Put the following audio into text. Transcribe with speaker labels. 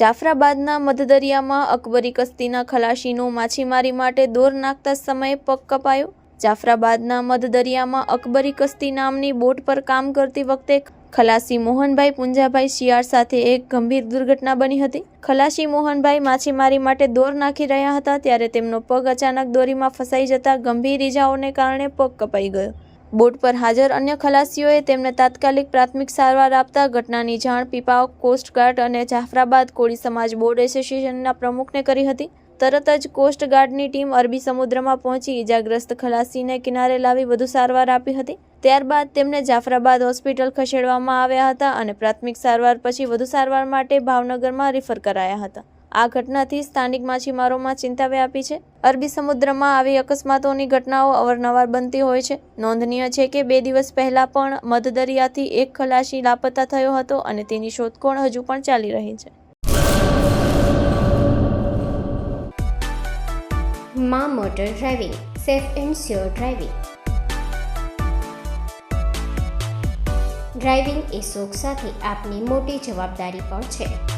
Speaker 1: જાફરાબાદના મધદરિયામાં અકબરી કસ્તીના ખલાસીનો માછીમારી માટે દોર નાખતા સમયે પગ કપાયો. જાફરાબાદના મધદરિયામાં અકબરી કસ્તી નામની બોટ પર કામ કરતી વખતે ખલાસી મોહનભાઈ પુંજાભાઈ શિયાળ સાથે એક ગંભીર દુર્ઘટના બની હતી. ખલાસી મોહનભાઈ માછીમારી માટે દોર નાખી રહ્યા હતા, ત્યારે તેમનો પગ અચાનક દોરીમાં ફસાઈ જતા ગંભીર ઇજાઓને કારણે પગ કપાઈ ગયો. બોટ પર હાજર અન્ય ખલાસીઓએ તેમને તાત્કાલિક પ્રાથમિક સારવાર આપતા ઘટનાની જાણ પીપાવ કોસ્ટગાર્ડ અને જાફરાબાદ કોળી સમાજ બોર્ડ એસોસિએશનના પ્રમુખને કરી હતી. તરત જ કોસ્ટગાર્ડની ટીમ અરબી સમુદ્રમાં પહોંચી ઇજાગ્રસ્ત ખલાસીને કિનારે લાવી વધુ સારવાર આપી હતી. ત્યારબાદ તેમને જાફરાબાદ હોસ્પિટલ ખસેડવામાં આવ્યા હતા અને પ્રાથમિક સારવાર પછી વધુ સારવાર માટે ભાવનગરમાં રિફર કરાયા હતા. આ ઘટનાથી સ્થાનિક માછીમારોમાં ચિંતા વ્યાપી છે. અરબી સમુદ્રમાં આવી અકસ્માતોની ઘટનાઓ અવારનવાર બનતી હોય છે. નોંધનીય છે કે બે દિવસ પહેલા પણ મધદરિયાથી એક ખલાસી લાપતા થયો હતો અને તેની શોધખોળ હજુ પણ ચાલી રહી છે.
Speaker 2: મા motor driving, safe and sure driving. Driving એ શોખ સાથે આપની મોટી જવાબદારી પણ છે.